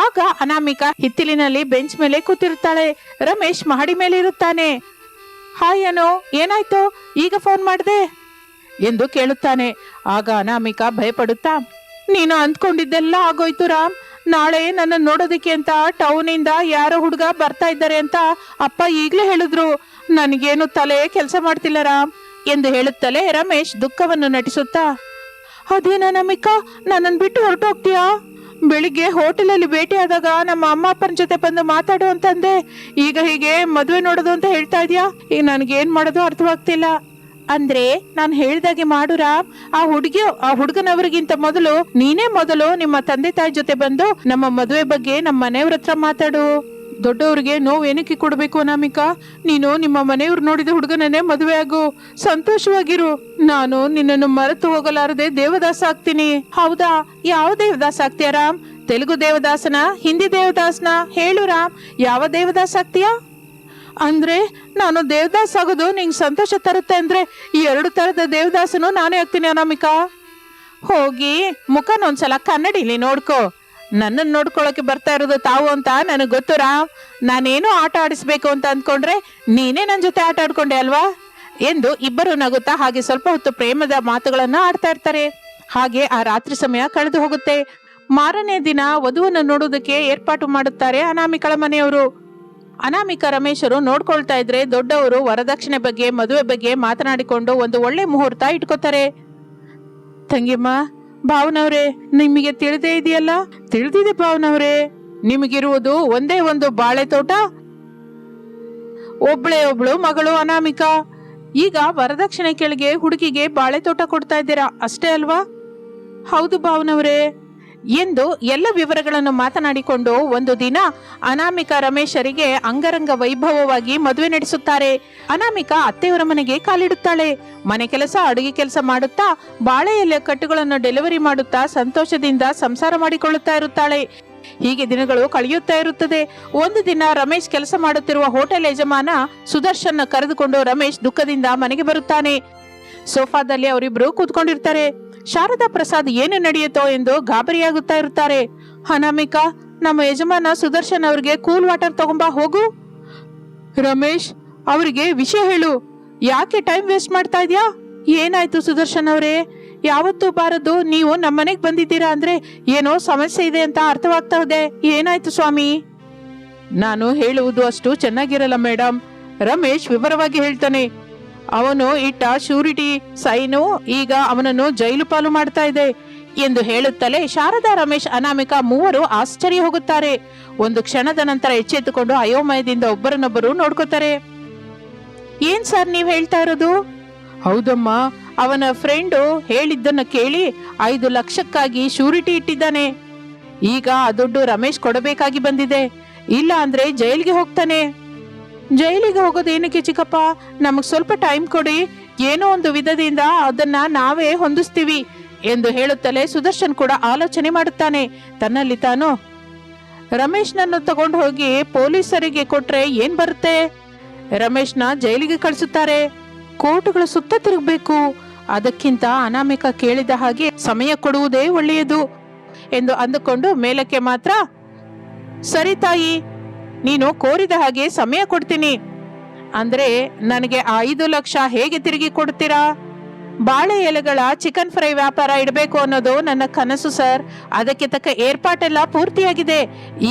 ಆಗ ಅನಾಮಿಕಾ ಹಿತ್ತಿಲಿನಲ್ಲಿ ಬೆಂಚ್ ಮೇಲೆ ಕೂತಿರುತ್ತಾಳೆ. ರಮೇಶ್ ಮಹಡಿ ಮೇಲೆ ಇರುತ್ತಾನೆ. ಹಾಯ್ ಅನು, ಏನಾಯ್ತು? ಈಗ ಫೋನ್ ಮಾಡಿದೆ? ಎಂದು ಕೇಳುತ್ತಾನೆ. ಆಗ ಅನಾಮಿಕಾ ಭಯಪಡುತ್ತಾ, ನೀನು ಅಂದ್ಕೊಂಡಿದ್ದೆಲ್ಲ ಆಗೋಯ್ತು ರಾಮ್. ನಾಳೆ ನನ್ನ ನೋಡೋದಕ್ಕೆ ಅಂತ ಟೌನಿಂದ ಯಾರೋ ಹುಡುಗ ಬರ್ತಾ ಇದ್ದಾರೆ ಅಂತ ಅಪ್ಪ ಈಗ್ಲೇ ಹೇಳಿದ್ರು. ನನಗೇನು ತಲೆ ಕೆಲಸ ಮಾಡ್ತಿಲ್ಲ ರಾಮ್, ಎಂದು ಹೇಳುತ್ತಲೇ ರಮೇಶ್ ದುಃಖವನ್ನು ನಟಿಸುತ್ತಾ, ಅದೇನ ನಮಿಕಾ ನನ್ನನ್ನು ಬಿಟ್ಟು ಹೊರಟೋಗ್ತೀಯಾ? ಬೆಳಿಗ್ಗೆ ಹೋಟೆಲಲ್ಲಿ ಭೇಟಿಯಾದಾಗ ನಮ್ಮ ಅಮ್ಮ ಅಪ್ಪನ ಜೊತೆ ಬಂದು ಮಾತಾಡು ಅಂತಂದೆ ಈಗ ಹೀಗೆ ಮದುವೆ ನೋಡೋದು ಅಂತ ಹೇಳ್ತಾ ಇದೀಯಾ? ಈಗ ನನಗೇನು ಮಾಡೋದು ಅರ್ಥವಾಗ್ತಿಲ್ಲ. ಅಂದ್ರೆ ನಾನು ಹೇಳ್ದಾಗೆ ಮಾಡು ರಾಮ್, ಆ ಹುಡುಗಿ, ಆ ಹುಡುಗನವರಿಗಿಂತ ಮೊದಲು ನೀನೇ ಮೊದಲು ನಿಮ್ಮ ತಂದೆ ತಾಯಿ ಜೊತೆ ಬಂದು ನಮ್ಮ ಮದುವೆ ಬಗ್ಗೆ ನಮ್ಮ ಮನೆಯವ್ರ ಹತ್ರ ಮಾತಾಡು. ದೊಡ್ಡವ್ರಿಗೆ ನೋವು ಏನಕ್ಕೆ ಕೊಡಬೇಕು ಅನಾಮಿಕಾ? ನೀನು ನಿಮ್ಮ ಮನೆಯವ್ರು ನೋಡಿದ ಹುಡುಗನನ್ನೇ ಮದುವೆ ಆಗು. ಸಂತೋಷವಾಗಿರು. ನಾನು ನಿನ್ನನ್ನು ಮರೆತು ಹೋಗಲಾರದೆ ದೇವದಾಸ ಆಗ್ತೀನಿ. ಹೌದಾ? ಯಾವ ದೇವದಾಸ ಆಗ್ತೀಯ ರಾಮ್? ತೆಲುಗು ದೇವದಾಸನ? ಹಿಂದಿ ದೇವದಾಸನ? ಹೇಳು ರಾಮ್. ಯಾವ ದೇವದಾಸ ಆಗ್ತೀಯಾ? ಅಂದ್ರೆ ನಾನು ದೇವದಾಸ್ ಆಗೋದು ನಿಂಗೆ ಸಂತೋಷ ತರುತ್ತೆ ಅಂದ್ರೆ ಈ ಎರಡು ತರದ ದೇವದಾಸನು ನಾನೇ ಆಗ್ತೀನಿ ಅನಾಮಿಕಾ. ಹೋಗಿ ಮುಖನೊಂದ್ಸಲ ಕನ್ನಡಿಲಿ ನೋಡ್ಕೋ. ನನ್ನನ್ನು ನೋಡ್ಕೊಳ್ಳೋಕೆ ಬರ್ತಾ ಇರೋದು ತಾವು ಅಂತ ನನಗೆ ಗೊತ್ತು ರಾಮ್ ನಾನೇನೋ ಆಟ ಆಡಿಸ್ಬೇಕು ಅಂತ ಅಂದ್ಕೊಂಡ್ರೆ ನೀನೇ ನನ್ನ ಜೊತೆ ಆಟ ಆಡ್ಕೊಂಡೆ ಅಲ್ವಾ? ಎಂದು ಇಬ್ಬರು ನಗುತ್ತಾ ಹಾಗೆ ಸ್ವಲ್ಪ ಹೊತ್ತು ಪ್ರೇಮದ ಮಾತುಗಳನ್ನ ಆಡ್ತಾ ಇರ್ತಾರೆ. ಹಾಗೆ ಆ ರಾತ್ರಿ ಸಮಯ ಕಳೆದು ಹೋಗುತ್ತೆ. ಮಾರನೇ ದಿನ ವಧುವನ್ನು ನೋಡುವುದಕ್ಕೆ ಏರ್ಪಾಟು ಮಾಡುತ್ತಾರೆ ಅನಾಮಿಕಳ ಮನೆಯವರು. ಅನಾಮಿಕ ರಮೇಶರು ನೋಡ್ಕೊಳ್ತಾ ಇದ್ರೆ ದೊಡ್ಡವರು ವರದಕ್ಷಿಣೆ ಬಗ್ಗೆ, ಮದುವೆ ಬಗ್ಗೆ ಮಾತನಾಡಿಕೊಂಡು ಒಂದು ಒಳ್ಳೆ ಮುಹೂರ್ತ ಇಟ್ಕೋತಾರೆ. ತಂಗಿಮ್ಮ ಭಾವನವ್ರೆ, ನಿಮಗೆ ತಿಳಿದೇ ಇದೆಯಲ್ಲ? ತಿಳಿದಿದೆ ಭಾವನವ್ರೆ, ನಿಮಗಿರುವುದು ಒಂದೇ ಒಂದು ಬಾಳೆ ತೋಟ ಒಬ್ಳೆ ಒಬ್ಳು ಮಗಳು ಅನಾಮಿಕ. ಈಗ ವರದಕ್ಷಿಣೆ ಕೆಳಗೆ ಹುಡುಗಿಗೆ ಬಾಳೆ ತೋಟ ಕೊಡ್ತಾ ಇದ್ದೀರಾ? ಅಷ್ಟೇ ಅಲ್ವಾ? ಹೌದು ಭಾವನವ್ರೆ. ಎಂದು ಎಲ್ಲ ವಿವರಗಳನ್ನು ಮಾತನಾಡಿಕೊಂಡು ಒಂದು ದಿನ ಅನಾಮಿಕ ರಮೇಶರಿಗೆ ಅಂಗರಂಗ ವೈಭವವಾಗಿ ಮದುವೆ ನಡೆಸುತ್ತಾರೆ. ಅನಾಮಿಕ ಅತ್ತೆಯವರ ಮನೆಗೆ ಕಾಲಿಡುತ್ತಾಳೆ. ಮನೆ ಕೆಲಸ, ಅಡುಗೆ ಕೆಲಸ ಮಾಡುತ್ತಾ ಬಾಳೆ ಎಲೆ ಕಟ್ಟುಗಳನ್ನು ಡೆಲಿವರಿ ಮಾಡುತ್ತಾ ಸಂತೋಷದಿಂದ ಸಂಸಾರ ಮಾಡಿಕೊಳ್ಳುತ್ತಾ ಇರುತ್ತಾಳೆ. ಹೀಗೆ ದಿನಗಳು ಕಳೆಯುತ್ತಾ ಇರುತ್ತದೆ. ಒಂದು ದಿನ ರಮೇಶ್ ಕೆಲಸ ಮಾಡುತ್ತಿರುವ ಹೋಟೆಲ್ ಯಜಮಾನ ಸುದರ್ಶನ್ ಕರೆದುಕೊಂಡು ರಮೇಶ್ ದುಃಖದಿಂದ ಮನೆಗೆ ಬರುತ್ತಾನೆ. ಸೋಫಾದಲ್ಲಿ ಅವರಿಬ್ರು ಕೂತ್ಕೊಂಡಿರ್ತಾರೆ. ಶಾರದಾ ಪ್ರಸಾದ್ ಏನು ನಡೆಯುತ್ತೋ ಎಂದು ಗಾಬರಿಯಾಗುತ್ತಾ ಇರುತ್ತಾರೆ. ಅನಾಮಿಕಾ, ನಮ್ಮ ಯಜಮಾನ ಸುದರ್ಶನ್ ಅವರಿಗೆ ಕೂಲ್ ವಾಟರ್ ತಗೊಂಬಾ ಹೋಗು. ರಮೇಶ್, ಅವರಿಗೆ ವಿಷಯ ಹೇಳು. ಯಾಕೆ ಟೈಮ್ ವೇಸ್ಟ್ ಮಾಡ್ತಾ ಇದೆಯಾ? ಏನಾಯ್ತು ಸುದರ್ಶನ್ ಅವರೇ? ಯಾವತ್ತೂ ಬಾರದು ನೀವು ನಮ್ಮನೆಗೆ ಬಂದಿದ್ದೀರಾ ಅಂದ್ರೆ ಏನೋ ಸಮಸ್ಯೆ ಇದೆ ಅಂತ ಅರ್ಥವಾಗ್ತಾ ಇದೆ. ಏನಾಯ್ತು ಸ್ವಾಮಿ? ನಾನು ಹೇಳುವುದು ಅಷ್ಟು ಚೆನ್ನಾಗಿರಲ್ಲ ಮೇಡಮ್ ರಮೇಶ್ ವಿವರವಾಗಿ ಹೇಳ್ತಾನೆ. ಅವನು ಇಟ್ಟ ಶ್ಯೂರಿಟಿ ಸೈನು ಈಗ ಅವನನ್ನು ಜೈಲು ಪಾಲು ಮಾಡ್ತಾ ಇದೆ ಎಂದು ಹೇಳುತ್ತಲೇ ಶಾರದಾ ರಮೇಶ್ ಅನಾಮಿಕ ಮೂವರು ಆಶ್ಚರ್ಯ ಹೋಗುತ್ತಾರೆ. ಒಂದು ಕ್ಷಣದ ನಂತರ ಎಚ್ಚೆತ್ತುಕೊಂಡು ಅಯೋಮಯದಿಂದ ಒಬ್ಬರನ್ನೊಬ್ಬರು ನೋಡ್ಕೋತಾರೆ. ಏನ್ ಸರ್ ನೀವು ಹೇಳ್ತಾ ಇರೋದು? ಹೌದಮ್ಮ, ಅವನ ಫ್ರೆಂಡು ಹೇಳಿದ್ದನ್ನ ಕೇಳಿ ಐದು ಲಕ್ಷಕ್ಕಾಗಿ ಶ್ಯೂರಿಟಿ ಇಟ್ಟಿದ್ದಾನೆ. ಈಗ ಆ ದುಡ್ಡು ರಮೇಶ್ ಕೊಡಬೇಕಾಗಿ ಬಂದಿದೆ. ಇಲ್ಲ ಅಂದ್ರೆ ಜೈಲಿಗೆ ಹೋಗ್ತಾನೆ. ಜೈಲಿಗೆ ಹೋಗೋದೇನಕ್ಕೆ ಚಿಕ್ಕಪ್ಪ? ನಮಗ್ ಸ್ವಲ್ಪ ಟೈಮ್ ಕೊಡಿ. ಏನೋ ಒಂದು ವಿಧದಿಂದ ಅದನ್ನ ನಾವೇ ಹೊಂದಿಸ್ತೀವಿ ಎಂದು ಹೇಳುತ್ತಲೇ ಸುದರ್ಶನ್ ಕೂಡ ಆಲೋಚನೆ ಮಾಡುತ್ತಾನೆ. ತನ್ನಲ್ಲಿ ತಾನು, ರಮೇಶ್ನನ್ನು ತಗೊಂಡು ಹೋಗಿ ಪೊಲೀಸರಿಗೆ ಕೊಟ್ರೆ ಏನ್ ಬರುತ್ತೆ? ರಮೇಶ್ನ ಜೈಲಿಗೆ ಕಳಿಸುತ್ತಾರೆ. ಕೋರ್ಟ್ಗಳ ಸುತ್ತ ತಿರುಗಬೇಕು. ಅದಕ್ಕಿಂತ ಅನಾಮಿಕ ಕೇಳಿದ ಹಾಗೆ ಸಮಯ ಕೊಡುವುದೇ ಒಳ್ಳೆಯದು. ಎಂದು ಅಂದುಕೊಂಡು ಮೇಲಕ್ಕೆ ಮಾತ್ರ, ಸರಿ ತಾಯಿ ನೀನು ಕೋರಿದ ಹಾಗೆ ಸಮಯ ಕೊಡ್ತೀನಿ. ಅಂದ್ರೆ ನನಗೆ ಐದು ಲಕ್ಷ ಹೇಗೆ ತಿರುಗಿ ಕೊಡ್ತೀರಾ? ಬಾಳೆ ಎಲೆಗಳ ಚಿಕನ್ ಫ್ರೈ ವ್ಯಾಪಾರ ಇಡಬೇಕು ಅನ್ನೋದು ನನ್ನ ಕನಸು ಸರ್. ಅದಕ್ಕೆ ತಕ್ಕ ಏರ್ಪಾಟೆಲ್ಲ ಪೂರ್ತಿಯಾಗಿದೆ.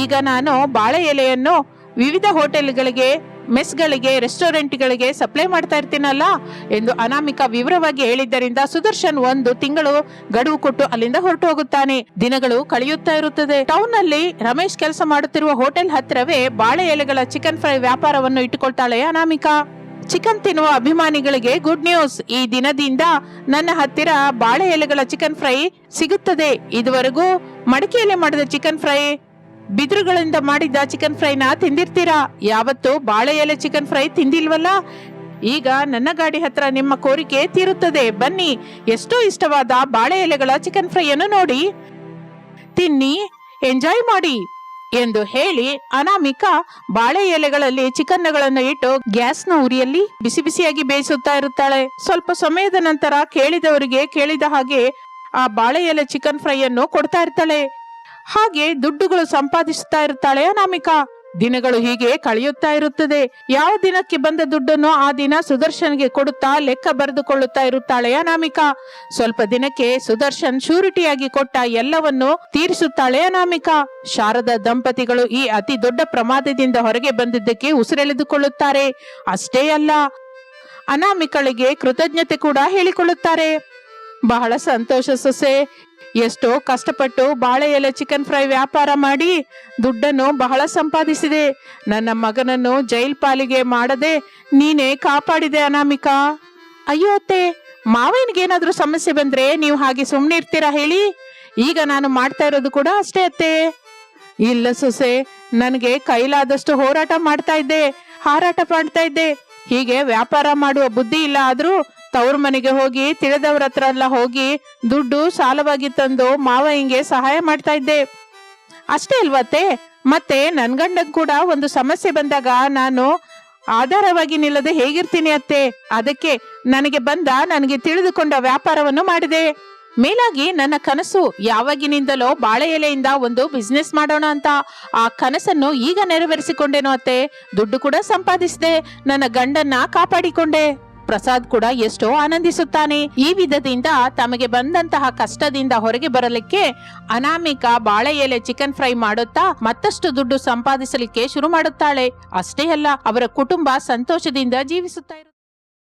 ಈಗ ನಾನು ಬಾಳೆ ಎಲೆಯನ್ನು ವಿವಿಧ ಹೋಟೆಲ್ಗಳಿಗೆ ಮೆಸ್ಗಳಿಗೆ, ರೆಸ್ಟೋರೆಂಟ್ಗಳಿಗೆ ಸಪ್ಲೈ ಮಾಡ್ತಾ ಇರ್ತೀನಲ್ಲ ಎಂದು ಅನಾಮಿಕ ವಿವರವಾಗಿ ಹೇಳಿದ್ದರಿಂದ ಸುದರ್ಶನ್ ಒಂದು ತಿಂಗಳು ಗಡುವು ಕೊಟ್ಟು ಅಲ್ಲಿಂದ ಹೊರಟು ಹೋಗುತ್ತಾನೆ. ದಿನಗಳು ಕಳೆಯುತ್ತಾ ಇರುತ್ತದೆ. ಟೌನ್ನಲ್ಲಿ ರಮೇಶ್ ಕೆಲಸ ಮಾಡುತ್ತಿರುವ ಹೋಟೆಲ್ ಹತ್ತಿರವೇ ಬಾಳೆ ಎಲೆಗಳ ಚಿಕನ್ ಫ್ರೈ ವ್ಯಾಪಾರವನ್ನು ಇಟ್ಟುಕೊಳ್ತಾಳೆ ಅನಾಮಿಕಾ. ಚಿಕನ್ ತಿನ್ನುವ ಅಭಿಮಾನಿಗಳಿಗೆ ಗುಡ್ ನ್ಯೂಸ್. ಈ ದಿನದಿಂದ ನನ್ನ ಹತ್ತಿರ ಬಾಳೆ ಎಲೆಗಳ ಚಿಕನ್ ಫ್ರೈ ಸಿಗುತ್ತದೆ. ಇದುವರೆಗೂ ಮಡಿಕೆಯಲ್ಲಿ ಮಾಡಿದ ಚಿಕನ್ ಫ್ರೈ ಬಿದಿರುಗಳಿಂದ ಮಾಡಿದ ಚಿಕನ್ ಫ್ರೈನ ತಿಂದಿರ್ತೀರಾ? ಯಾವತ್ತು ಬಾಳೆ ಎಲೆ ಚಿಕನ್ ಫ್ರೈ ತಿಂದಿಲ್ವಲ್ಲ? ಈಗ ನನ್ನ ಗಾಡಿ ಹತ್ರ ನಿಮ್ಮ ಕೋರಿಕೆ ತೀರುತ್ತದೆ. ಬನ್ನಿ, ಎಷ್ಟೋ ಇಷ್ಟವಾದ ಬಾಳೆ ಎಲೆಗಳ ಚಿಕನ್ ಫ್ರೈಯನ್ನು ನೋಡಿ. ತಿನ್ನಿ ಎಂಜಾಯ್ ಮಾಡಿ ಎಂದು ಹೇಳಿ ಅನಾಮಿಕ ಬಾಳೆ ಎಲೆಗಳಲ್ಲಿ ಚಿಕನ್ಗಳನ್ನು ಇಟ್ಟು ಗ್ಯಾಸ್ನ ಉರಿಯಲ್ಲಿ ಬಿಸಿ ಬಿಸಿಯಾಗಿ ಬೇಯಿಸುತ್ತಾ ಇರುತ್ತಾಳೆ. ಸ್ವಲ್ಪ ಸಮಯದ ನಂತರ ಕೇಳಿದವರಿಗೆ ಕೇಳಿದ ಹಾಗೆ ಆ ಬಾಳೆ ಎಲೆ ಚಿಕನ್ ಫ್ರೈ ಅನ್ನು ಕೊಡ್ತಾ ಇರ್ತಾಳೆ. ಹಾಗೆ ದುಡ್ಡುಗಳು ಸಂಪಾದಿಸುತ್ತಾ ಇರುತ್ತಾಳೆ ಅನಾಮಿಕಾ. ದಿನಗಳು ಹೀಗೆ ಕಳೆಯುತ್ತಾ ಇರುತ್ತದೆ. ಯಾವ ದಿನಕ್ಕೆ ಬಂದ ದುಡ್ಡನ್ನು ಆ ದಿನ ಸುದರ್ಶನ್ಗೆ ಕೊಡುತ್ತಾ ಲೆಕ್ಕ ಬರೆದುಕೊಳ್ಳುತ್ತಾ ಇರುತ್ತಾಳೆ ಅನಾಮಿಕಾ. ಸ್ವಲ್ಪ ದಿನಕ್ಕೆ ಸುದರ್ಶನ್ ಶೂರಿಟಿಯಾಗಿ ಕೊಟ್ಟ ಎಲ್ಲವನ್ನು ತೀರಿಸುತ್ತಾಳೆ ಅನಾಮಿಕಾ. ಶಾರದಾ ದಂಪತಿಗಳು ಈ ಅತಿ ದೊಡ್ಡ ಪ್ರಮಾದದಿಂದ ಹೊರಗೆ ಬಂದಿದ್ದಕ್ಕೆ ಉಸಿರೆಳೆದುಕೊಳ್ಳುತ್ತಾರೆ. ಅಷ್ಟೇ ಅಲ್ಲ, ಅನಾಮಿಕಳಿಗೆ ಕೃತಜ್ಞತೆ ಕೂಡ ಹೇಳಿಕೊಳ್ಳುತ್ತಾರೆ. ಬಹಳ ಸಂತೋಷ ಸೊಸೆ. ಎಷ್ಟೋ ಕಷ್ಟಪಟ್ಟು ಬಾಳೆ ಎಲೆ ಚಿಕನ್ ಫ್ರೈ ವ್ಯಾಪಾರ ಮಾಡಿ ದುಡ್ಡನ್ನು ಬಹಳ ಸಂಪಾದಿಸಿದೆ. ನನ್ನ ಮಗನನ್ನು ಜೈಲ್ ಪಾಲಿಗೆ ಮಾಡದೆ ನೀನೇ ಕಾಪಾಡಿದೆ ಅನಾಮಿಕಾ. ಅಯ್ಯೋ ಅತ್ತೆ, ಮಾವನಿಗೇನಾದ್ರೂ ಸಮಸ್ಯೆ ಬಂದ್ರೆ ನೀವು ಹಾಗೆ ಸುಮ್ಮನೆ ಇರ್ತೀರಾ ಹೇಳಿ? ಈಗ ನಾನು ಮಾಡ್ತಾ ಇರೋದು ಕೂಡ ಅಷ್ಟೇ ಅತ್ತೆ. ಇಲ್ಲ ಸೊಸೆ, ನನಗೆ ಕೈಲಾದಷ್ಟು ಹೋರಾಟ ಮಾಡ್ತಾ ಇದ್ದೆ, ಹಾರಾಟ ಮಾಡ್ತಾ ಇದ್ದೆ. ಹೀಗೆ ವ್ಯಾಪಾರ ಮಾಡುವ ಬುದ್ಧಿ ಇಲ್ಲ ಆದ್ರೂ ತವ್ರ ಮನೆಗೆ ಹೋಗಿ, ತಿಳಿದವ್ರ ಹತ್ರ ಎಲ್ಲ ಹೋಗಿ ದುಡ್ಡು ಸಾಲವಾಗಿ ತಂದು ಮಾವ ಹಿಂಗೆ ಸಹಾಯ ಮಾಡ್ತಾ ಇದ್ದೆ. ಅಷ್ಟೇ ಅಲ್ವತ್ತೆ ಮತ್ತೆ ನನ್ ಗಂಡಗ್ ಕೂಡ ಒಂದು ಸಮಸ್ಯೆ ಬಂದಾಗ ನಾನು ಆಧಾರವಾಗಿ ನಿಲ್ಲದೆ ಹೇಗಿರ್ತೀನಿ ಅತ್ತೆ? ಅದಕ್ಕೆ ನನಗೆ ಬಂದ ನನಗೆ ತಿಳಿದುಕೊಂಡ ವ್ಯಾಪಾರವನ್ನು ಮಾಡಿದೆ. ಮೇಲಾಗಿ ನನ್ನ ಕನಸು ಯಾವಾಗಿನಿಂದಲೋ ಬಾಳೆ ಎಲೆಯಿಂದ ಒಂದು ಬಿಸ್ನೆಸ್ ಮಾಡೋಣ ಅಂತ ಆ ಕನಸನ್ನು ಈಗ ನೆರವೇರಿಸಿಕೊಂಡೇನೋ ಅತ್ತೆ. ದುಡ್ಡು ಕೂಡ ಸಂಪಾದಿಸಿದೆ, ನನ್ನ ಗಂಡನ್ನ ಕಾಪಾಡಿಕೊಂಡೆ. ಪ್ರಸಾದ್ ಕೂಡ ಎಷ್ಟೋ ಆನಂದಿಸುತ್ತಾನೆ. ಈ ವಿಧದಿಂದ ತಮಗೆ ಬಂದಂತಹ ಕಷ್ಟದಿಂದ ಹೊರಗೆ ಬರಲಿಕ್ಕೆ ಅನಾಮಿಕ ಬಾಳೆ ಎಲೆ ಚಿಕನ್ ಫ್ರೈ ಮಾಡುತ್ತಾ ಮತ್ತಷ್ಟು ದುಡ್ಡು ಸಂಪಾದಿಸಲಿಕ್ಕೆ ಶುರು ಮಾಡುತ್ತಾಳೆ. ಅಷ್ಟೇ ಅಲ್ಲ, ಅವರ ಕುಟುಂಬ ಸಂತೋಷದಿಂದ ಜೀವಿಸುತ್ತಾ